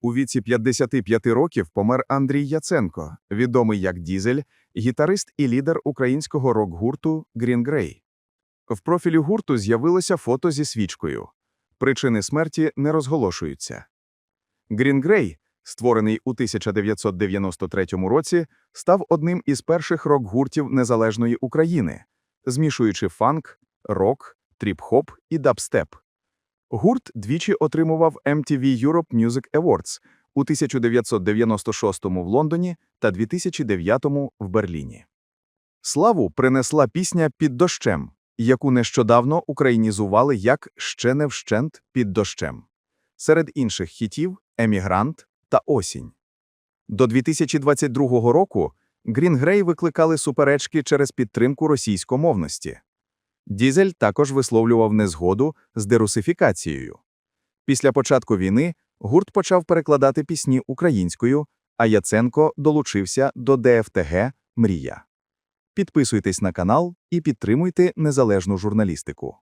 У віці 55 років помер Андрій Яценко, відомий як Дізель, гітарист і лідер українського рок-гурту Green Grey. В профілі гурту з'явилося фото зі свічкою. Причини смерті не розголошуються. Green Grey, створений у 1993 році, став одним із перших рок-гуртів незалежної України, змішуючи фанк, рок, тріп-хоп і дабстеп. Гурт двічі отримував MTV Europe Music Awards у 1996 в Лондоні та 2009 в Берліні. Славу принесла пісня «Під дощем», яку нещодавно українізували як «Ще не вщент під дощем». Серед інших хітів «Емігрант» та «Осінь». До 2022 року Grey викликали суперечки через підтримку російськомовності. Дізель також висловлював незгоду з дерусифікацією. Після початку війни гурт почав перекладати пісні українською, а Яценко долучився до ДФТГ «Мрія». Підписуйтесь на канал і підтримуйте незалежну журналістику.